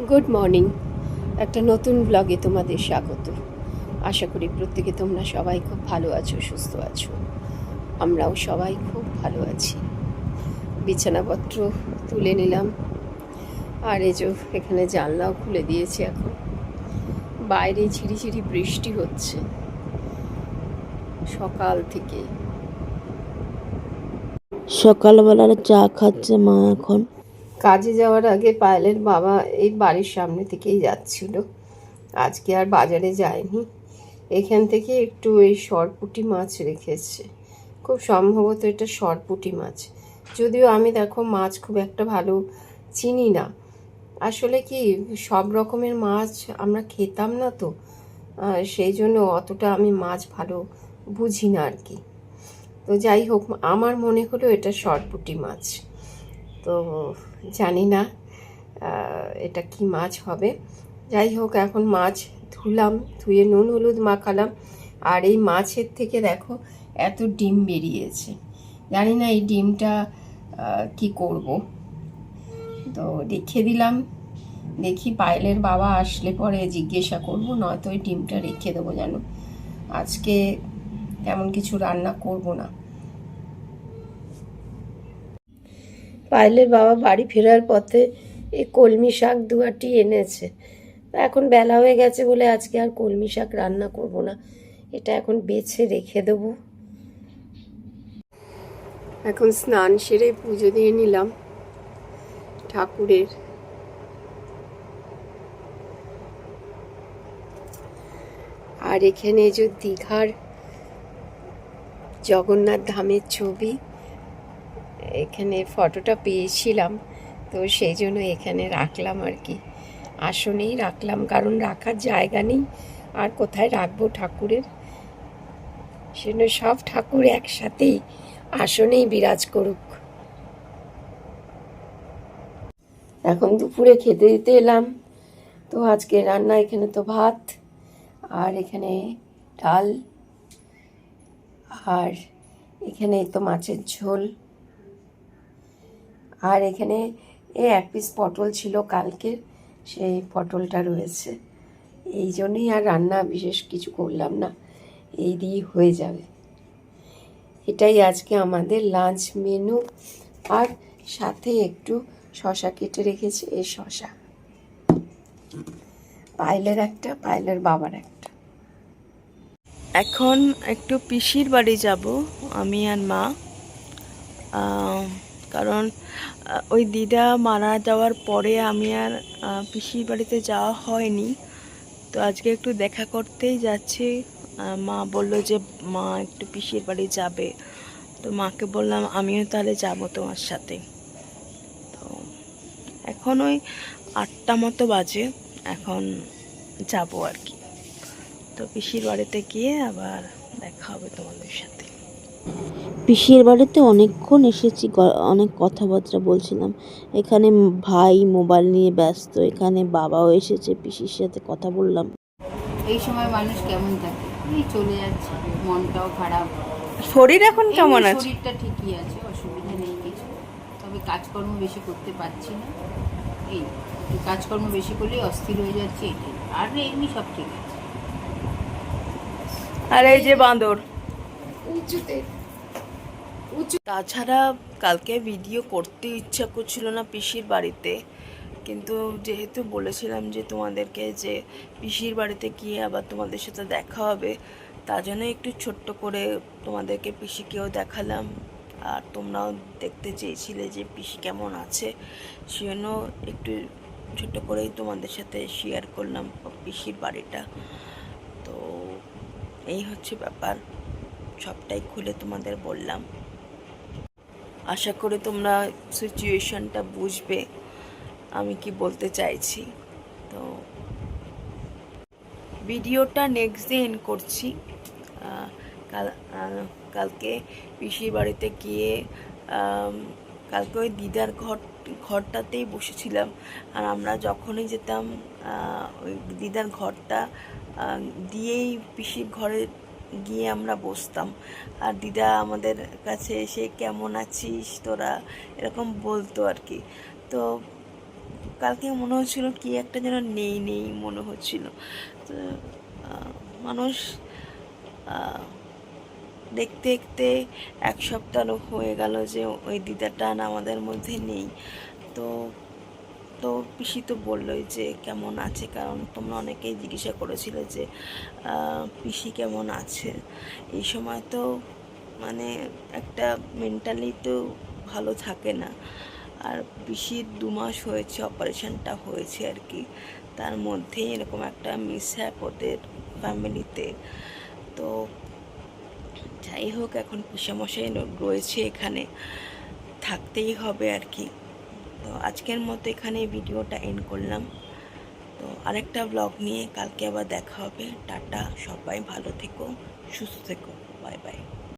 Good morning একটা নতুন ব্লগে তোমাদের স্বাগত। আশা করি প্রত্যেকে তোমরা সবাই খুব ভালো আছো, সুস্থ আছো। আমরাও সবাই খুব ভালো আছি। বিছানাপত্র তুলে নিলাম। আর এই যে এখানে জানলাও খুলে দিয়েছি এখন। বাইরে ঝিরিঝিরি বৃষ্টি হচ্ছে। সকাল থেকে। সকালবেলার চা খাচ্ছে মা এখন। কাজে যাওয়ার আগে পায়েলের বাবা এই বাড়ির সামনে থেকেই যাচ্ছিল। আজকে আর বাজারে যায়নি। এখান থেকে একটু এই সরপুটি মাছ রেখেছে। খুব সম্ভবত এটা সরপুটি মাছ। যদিও আমি দেখো মাছ খুব একটা ভালো চিনি না। আসলে কি, সব রকমের মাছ আমরা খেতাম না তো। সেই জন্য অতটা আমি মাছ ভালো বুঝি না আর কি। তো যাই হোক, আমার মনে হলো এটা সরপুটি মাছ। তো জানি না এটা কি মাছ হবে। যাই হোক, এখন মাছ ধুলাম, ধুয়ে নুন, হলুদ মাখালাম। আর এই মাছের থেকে দেখো, এত ডিম বেরিয়েছে। জানি না এই ডিমটা কি করব। তো রেখে দিলাম। দেখি পায়েলের বাবা আসলে পরে জিজ্ঞাসা করব, নয়তো ওই ডিমটা রেখে দেবো যেন। আজকে তেমন কিছু রান্না করব না। পায়েলের বাবা বাড়ি ফেরার পথে এই কলমি শাক দুয়াটি এনেছে। এখন বেলা হয়ে গেছে বলে আজকে আর কলমি শাক রান্না করব না। এটা এখন বেছে রেখে দেব। এখন স্নান সেরে পুজো দিয়ে নিলাম ঠাকুরের। আর এখানে যে দীঘার জগন্নাথ ধামের ছবি এখানে ফটোটা পেয়েছিলাম, তো সেই জন্য এখানে রাখলাম আর কি। আসনেই রাখলাম, কারণ রাখার জায়গা নেই, আর কোথায় রাখব ঠাকুরের? সেজন্য সব ঠাকুর একসাথেই আসনেই বিরাজ করুক। এখন দুপুরে খেতে দিতে এলাম, তো আজকে রান্না এখানে তো ভাত, আর এখানে ডাল, আর এখানে তো মাছের ঝোল। আর এখানে এ এক পিস পটল ছিল কালকের, সেই পটলটা রয়েছে। এই জন্যই আর রান্না বিশেষ কিছু করলাম না, এই দিয়ে হয়ে যাবে। এটাই আজকে আমাদের লাঞ্চ মেনু আর সাথে একটু শশা কেটে রেখেছি, এই শশা। পাইলের একটা পাইলের বাবার একটা। এখন একটু পিসির বাড়ি যাব, আমি আর মা। কারণ ওই দিদা মারা যাওয়ার পরে আমি আর পিসির বাড়িতে যাওয়া হয়নি। তো আজকে একটু দেখা করতেই যাচ্ছি। মা বলল যে, মা, একটু পিসির বাড়ি যাবে। তো মাকে বললাম, আমিও তাহলে যাব তোমার সাথে। তো এখন ওই আটটা মতো বাজে। এখন যাব আর কি। তো পিসির বাড়িতে গিয়ে আবার দেখা হবে তোমাদের সাথে। পিসির বাড়িতে অনেকক্ষণ এসেছি অনেক কথাবার্তা বলছিলাম। এখানে ভাই মোবাইল নিয়ে ব্যস্ত এখানে বাবাও এসেছে পিসির সাথে কথা বললাম। এই সময় মানুষ কেমন থাকে? এই চলে যাচ্ছে মনটাও খারাপ। শরীর এখন কেমন আছে? শরীরটা ঠিকই আছে অসুবিধা নেই কিছু। তবে কাজকর্ম বেশি করতে পারছি না। এই কাজকর্ম বেশি করলেই অস্থির হয়ে যাচ্ছে এটাই। আর এমনি সব ঠিক আছে। আর এই যে বাঁদর। উঁচুতে। তাছাড়া কালকে ভিডিও করতে ইচ্ছা করছিল না পিসির বাড়িতে। কিন্তু যেহেতু বলেছিলাম যে তোমাদেরকে যে পিসির বাড়িতে গিয়ে আবার তোমাদের সাথে দেখা হবে, তার জন্য একটু ছোট্ট করে তোমাদেরকে পিসিকেও দেখালাম। আর তোমরাও দেখতে চেয়েছিলে যে পিসি কেমন আছে। সেজন্য একটু ছোট্ট করেই তোমাদের সাথে শেয়ার করলাম পিসির বাড়িটা। তো এই হচ্ছে ব্যাপার। সবটাই খুলে তোমাদের বললাম। আশা করে তোমরা সিচুয়েশনটা বুঝবে, আমি কি বলতে চাইছি। তো ভিডিওটা নেক্সট ডে দিন করছি। কাল কালকে পিসির বাড়িতে গিয়ে কালকে ওই দিদার ঘর ঘরটাতেই বসেছিলাম। আর আমরা যখনই যেতাম ওই দিদার ঘরটা দিয়েই পিসির ঘরে গিয়ে আমরা বসতাম। আর দিদা আমাদের কাছে এসে, কেমন আছিস তোরা? এরকম বলতো আর কি। তো কালকে মনে হচ্ছিল কি একটা যেন নেই নেই মনে হচ্ছিল। তো মানুষ দেখতে দেখতে এক সপ্তাহ হয়ে গেল যে ওই দিদাটা না আমাদের মধ্যে নেই। তো তো পিসি তো বললোই যে কেমন আছে, কারণ তোমরা অনেকেই জিজ্ঞাসা করেছিলে যে পিসি কেমন আছে। এই সময় তো মানে একটা মেন্টালি তো ভালো থাকে না। আর পিসির দু মাস হয়েছে, অপারেশনটা হয়েছে আর কি। তার মধ্যেই এরকম একটা মিস মিসহ্যাপ ওদের ফ্যামিলিতে তো যাই হোক, এখন পিসামশাই রয়েছে এখানে। থাকতেই হবে আর কি। তো আজকের মতো এখানে ভিডিওটা এন্ড করলাম। তো আরেকটা ব্লগ নিয়ে কালকে আবার দেখা হবে। টাটা, সবাই ভালো থেকো, সুস্থ থেকো। Bye bye